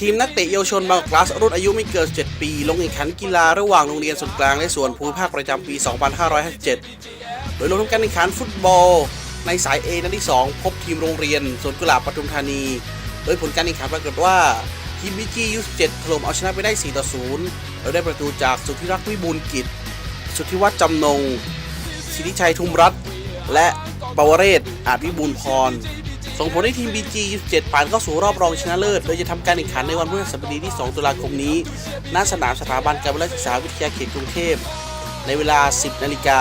ทีมนักเตะเยาวชนบางกลาสรุ่นอายุไม่เกิน 7 ปี ลงแข่งขันกีฬาระหว่างโรงเรียนส่วนกลางและส่วนภูมิภาคประจำปี 2557 โดยลงทำการแข่งขันฟุตบอล ในสาย A นัดที่ 2 พบทีมโรงเรียนสวนกุหลาบปทุมธานี โดยผลการแข่งขันปรากฏว่าทีมบีจียู17ถล่มเอาชนะไปได้ 4 ต่อ 0 โดยได้ประตูจากสุทธิรักษ์วิบูลกิจ สุทธิวัฒน์จำนงสิทธิชัยทุมรัตน์และปวเรศอาจวิบูลพร ส่งผลให้ทีม BG 27ผ่านเข้าสู่รอบรองชนะเลิศ โดยจะทำการแข่งขันในวันพฤหัสบดีที่ 2 ตุลาคมนี้ ณ สนามสถาบันการศึกษาวิทยาเขตกรุงเทพ ในเวลา 10 นาฬิกา